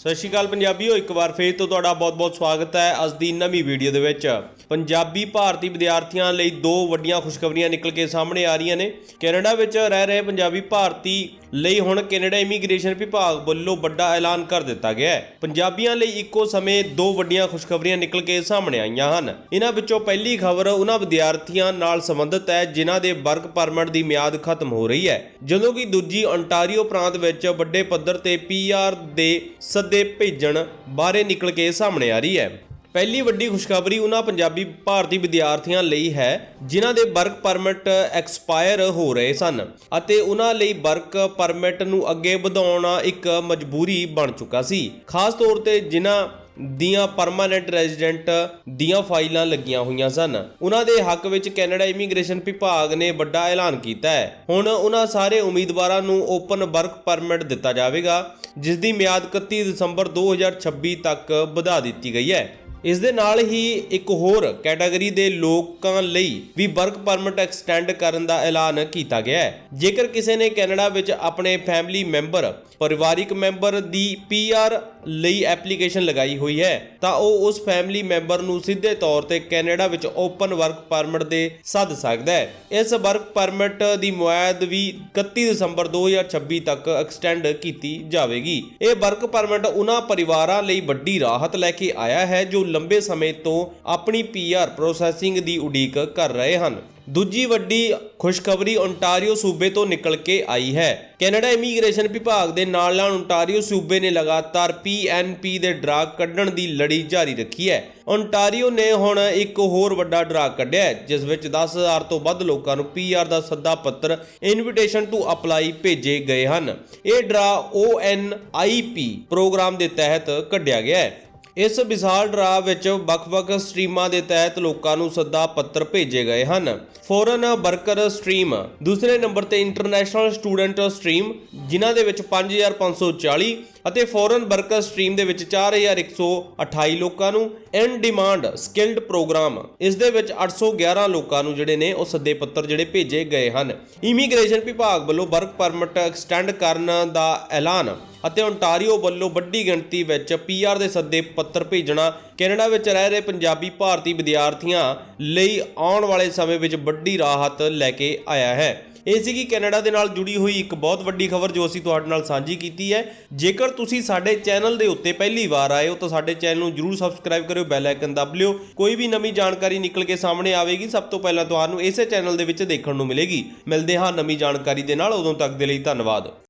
ਸਤਿ ਸ਼੍ਰੀ ਅਕਾਲ ਪੰਜਾਬੀਓ, ਇੱਕ ਵਾਰ ਫੇਰ ਤੋਂ ਤੁਹਾਡਾ ਬਹੁਤ-ਬਹੁਤ ਸਵਾਗਤ ਹੈ ਅੱਜ ਦੀ ਨਵੀਂ ਵੀਡੀਓ ਦੇ ਵਿੱਚ। ਪੰਜਾਬੀ ਭਾਰਤੀ ਵਿਦਿਆਰਥੀਆਂ ਲਈ ਦੋ ਵੱਡੀਆਂ ਖੁਸ਼ਖਬਰੀਆਂ ਨਿਕਲ ਕੇ ਸਾਹਮਣੇ ਆ ਰਹੀਆਂ ਨੇ। ਕੈਨੇਡਾ ਵਿੱਚ ਰਹਿ ਰਹੇ ਪੰਜਾਬੀ ਭਾਰਤੀ ਲਈ ਹੁਣ ਕੈਨੇਡਾ ਇਮੀਗ੍ਰੇਸ਼ਨ ਵਿਭਾਗ ਵੱਲੋਂ ਵੱਡਾ ਐਲਾਨ ਕਰ ਦਿੱਤਾ ਗਿਆ ਹੈ। ਪੰਜਾਬੀਆਂ ਲਈ ਇੱਕੋ ਸਮੇਂ ਦੋ ਵੱਡੀਆਂ ਖੁਸ਼ਖਬਰੀਆਂ ਨਿਕਲ ਕੇ ਸਾਹਮਣੇ ਆਈਆਂ ਹਨ। ਇਹਨਾਂ ਵਿੱਚੋਂ ਪਹਿਲੀ ਖਬਰ ਉਹਨਾਂ ਵਿਦਿਆਰਥੀਆਂ ਨਾਲ ਸੰਬੰਧਿਤ ਹੈ, ਜਿਨ੍ਹਾਂ ਦੇ ਵਰਕ ਪਰਮਿਟ ਦੀ ਮਿਆਦ ਖਤਮ ਹੋ ਰਹੀ ਹੈ। ਜਦੋਂ ਕਿ ਦੂਜੀ ontario ਪ੍ਰਾਂਤ ਵਿੱਚ ਵੱਡੇ ਪੱਧਰ ਤੇ ਪੀਆਰ ਦੇ ਸੱਦੇ ਭੇਜਣ ਬਾਰੇ ਨਿਕਲ ਕੇ ਸਾਹਮਣੇ ਆ ਰਹੀ ਹੈ। ਪਹਿਲੀ ਵੱਡੀ ਖੁਸ਼ਖਬਰੀ ਉਹਨਾਂ ਪੰਜਾਬੀ ਭਾਰਤੀ ਵਿਦਿਆਰਥੀਆਂ ਲਈ ਹੈ, ਜਿਨ੍ਹਾਂ ਦੇ ਵਰਕ ਪਰਮਿਟ ਐਕਸਪਾਇਰ ਹੋ ਰਹੇ ਸਨ ਅਤੇ ਉਹਨਾਂ ਲਈ ਵਰਕ ਪਰਮਿਟ ਨੂੰ ਅੱਗੇ ਵਧਾਉਣਾ ਇੱਕ ਮਜਬੂਰੀ ਬਣ ਚੁੱਕਾ ਸੀ। ਖਾਸ ਤੌਰ ਤੇ ਜਿਨ੍ਹਾਂ ਦੀਆਂ ਪਰਮਾਨੈਂਟ ਰੈਜ਼ੀਡੈਂਟ ਦੀਆਂ ਫਾਈਲਾਂ ਲੱਗੀਆਂ ਹੋਈਆਂ ਸਨ। ਉਹਨਾਂ ਦੇ ਹੱਕ ਵਿੱਚ ਕੈਨੇਡਾ ਇਮੀਗ੍ਰੇਸ਼ਨ ਵਿਭਾਗ ਨੇ ਵੱਡਾ ਐਲਾਨ ਕੀਤਾ ਹੈ। ਹੁਣ ਉਹਨਾਂ ਸਾਰੇ ਉਮੀਦਵਾਰਾਂ ਨੂੰ ਓਪਨ ਵਰਕ ਪਰਮਿਟ ਦਿੱਤਾ ਜਾਵੇਗਾ ਜਿਸ ਦੀ ਮਿਆਦ 31 ਦਸੰਬਰ 2026 ਤੱਕ ਵਧਾ ਦਿੱਤੀ ਗਈ ਹੈ। ਇਸ ਦੇ ਨਾਲ ਹੀ ਇੱਕ ਹੋਰ ਕੈਟਾਗਰੀ ਦੇ ਲੋਕਾਂ ਲਈ ਵੀ ਵਰਕ ਪਰਮਿਟ ਐਕਸਟੈਂਡ ਕਰਨ ਦਾ ਐਲਾਨ ਕੀਤਾ ਗਿਆ ਹੈ। ਜੇਕਰ ਕਿਸੇ ਨੇ ਕੈਨੇਡਾ ਵਿੱਚ ਆਪਣੇ ਫੈਮਿਲੀ ਮੈਂਬਰ, ਪਰਿਵਾਰਿਕ ਮੈਂਬਰ ਦੀ ਪੀਆਰ ਲਈ ਐਪਲੀਕੇਸ਼ਨ ਲਗਾਈ ਹੋਈ ਹੈ, ਤਾਂ ਉਹ ਉਸ ਫੈਮਿਲੀ ਮੈਂਬਰ ਨੂੰ ਸਿੱਧੇ ਤੌਰ ਤੇ ਕੈਨੇਡਾ ਵਿੱਚ ਓਪਨ ਵਰਕ ਪਰਮਿਟ ਦੇ ਸੱਦ ਸਕਦਾ ਹੈ। ਇਸ ਵਰਕ ਪਰਮਿਟ ਦੀ ਮੁਆਦ ਵੀ 31 ਦਸੰਬਰ 2026 ਤੱਕ ਐਕਸਟੈਂਡ ਕੀਤੀ ਜਾਵੇਗੀ। ਇਹ ਵਰਕ ਪਰਮਿਟ ਉਹਨਾਂ ਪਰਿਵਾਰਾਂ ਲਈ ਵੱਡੀ ਰਾਹਤ ਲੈ ਕੇ ਆਇਆ ਹੈ, ਜੋ ਲੰਬੇ ਸਮੇਂ ਤੋਂ ਆਪਣੀ ਪੀਆਰ ਪ੍ਰੋਸੈਸਿੰਗ ਦੀ ਉਡੀਕ ਕਰ ਰਹੇ ਹਨ। ਦੂਜੀ ਵੱਡੀ ਖੁਸ਼ਖਬਰੀ ਓਨਟਾਰੀਓ ਸੂਬੇ ਤੋਂ ਨਿਕਲ ਕੇ ਆਈ ਹੈ। ਕੈਨੇਡਾ ਇਮੀਗ੍ਰੇਸ਼ਨ ਵਿਭਾਗ ਦੇ ਨਾਲ ਨਾਲ ਓਨਟਾਰੀਓ ਸੂਬੇ ਨੇ ਲਗਾਤਾਰ ਪੀਐਨਪੀ ਦੇ ਡਰਾ ਕੱਢਣ ਦੀ ਲੜੀ ਜਾਰੀ ਰੱਖੀ ਹੈ। ਓਨਟਾਰੀਓ ਨੇ ਹੁਣ ਇੱਕ ਹੋਰ ਵੱਡਾ ਡਰਾ ਕੱਢਿਆ ਜਿਸ ਵਿੱਚ 10000 ਤੋਂ ਵੱਧ ਲੋਕਾਂ ਨੂੰ ਪੀਆਰ ਦਾ ਸੱਦਾ ਪੱਤਰ ਇਨਵੀਟੇਸ਼ਨ ਟੂ ਅਪਲਾਈ ਭੇਜੇ ਗਏ ਹਨ। ਇਹ ਡਰਾ ਓਐਨਆਈਪੀ ਪ੍ਰੋਗਰਾਮ ਦੇ ਤਹਿਤ ਕੱਢਿਆ ਗਿਆ ਹੈ। ਇਸ ਵਿਸ਼ਾਲ ਡਰਾ ਵਿੱਚ ਵੱਖ-ਵੱਖ ਸਟਰੀਮਾਂ ਦੇ ਤਹਿਤ ਲੋਕਾਂ ਨੂੰ ਸੱਦਾ ਪੱਤਰ ਭੇਜੇ ਗਏ ਹਨ। ਫੋਰਨ ਵਰਕਰ ਸਟਰੀਮ ਦੂਸਰੇ ਨੰਬਰ ਤੇ ਇੰਟਰਨੈਸ਼ਨਲ ਸਟੂਡੈਂਟ ਸਟਰੀਮ ਜਿਨ੍ਹਾਂ ਦੇ ਵਿੱਚ 5540 ਅਤੇ ਫੋਰਨ ਵਰਕਰ ਸਟਰੀਮ ਦੇ ਵਿੱਚ 4128 ਲੋਕਾਂ ਨੂੰ ਇਨ ਡਿਮਾਂਡ ਸਕਿਲਡ ਪ੍ਰੋਗਰਾਮ ਇਸ ਦੇ ਵਿੱਚ 811 ਲੋਕਾਂ ਨੂੰ ਜਿਹੜੇ ਨੇ ਉਹ ਸੱਦੇ ਪੱਤਰ ਜਿਹੜੇ ਭੇਜੇ ਗਏ ਹਨ। ਇਮੀਗ੍ਰੇਸ਼ਨ ਵਿਭਾਗ ਵੱਲੋਂ ਵਰਕ ਪਰਮਿਟ ਐਕਸਟੈਂਡ ਕਰਨ ਦਾ ਐਲਾਨ ਅਤੇ ਓਨਟਾਰੀਓ ਵੱਲੋਂ ਵੱਡੀ ਗਿਣਤੀ ਵਿੱਚ ਪੀਆਰ ਦੇ ਸੱਦੇ ਪੱਤਰ ਭੇਜਣਾ। ਕੈਨੇਡਾ ਵਿੱਚ ਰਹਿ ਰਹੇ ਪੰਜਾਬੀ ਭਾਰਤੀ ਵਿਦਿਆਰਥੀਆਂ ਲਈ ਆਉਣ ਵਾਲੇ ਸਮੇਂ ਵਿੱਚ ਵੱਡੀ ਰਾਹਤ ਲੈ ਕੇ ਆਇਆ ਹੈ। ਇਹ ਸੀਗੀ ਕੈਨੇਡਾ ਦੇ ਨਾਲ ਜੁੜੀ ਹੋਈ ਇੱਕ ਬਹੁਤ ਵੱਡੀ ਖਬਰ ਜੋ ਅਸੀਂ ਤੁਹਾਡੇ ਨਾਲ ਸਾਂਝੀ ਕੀਤੀ ਹੈ। ਜੇਕਰ ਤੁਸੀਂ ਸਾਡੇ ਚੈਨਲ ਦੇ ਉੱਤੇ ਪਹਿਲੀ ਵਾਰ ਆਏ ਹੋ ਤਾਂ ਸਾਡੇ ਚੈਨਲ ਨੂੰ ਜਰੂਰ ਸਬਸਕ੍ਰਾਈਬ ਕਰਿਓ, ਬੈਲ ਆਈਕਨ ਦਬ ਲਿਓ। ਕੋਈ ਵੀ ਨਵੀਂ ਜਾਣਕਾਰੀ ਨਿਕਲ ਕੇ ਸਾਹਮਣੇ ਆਵੇਗੀ, ਸਭ ਤੋਂ ਪਹਿਲਾਂ ਤੁਹਾਨੂੰ ਇਸੇ ਚੈਨਲ ਦੇ ਵਿੱਚ ਦੇਖਣ ਨੂੰ ਮਿਲੇਗੀ। ਮਿਲਦੇ ਹਾਂ ਨਵੀਂ ਜਾਣਕਾਰੀ ਦੇ ਨਾਲ। ਉਦੋਂ ਤੱਕ ਦੇ ਲਈ ਧੰਨਵਾਦ।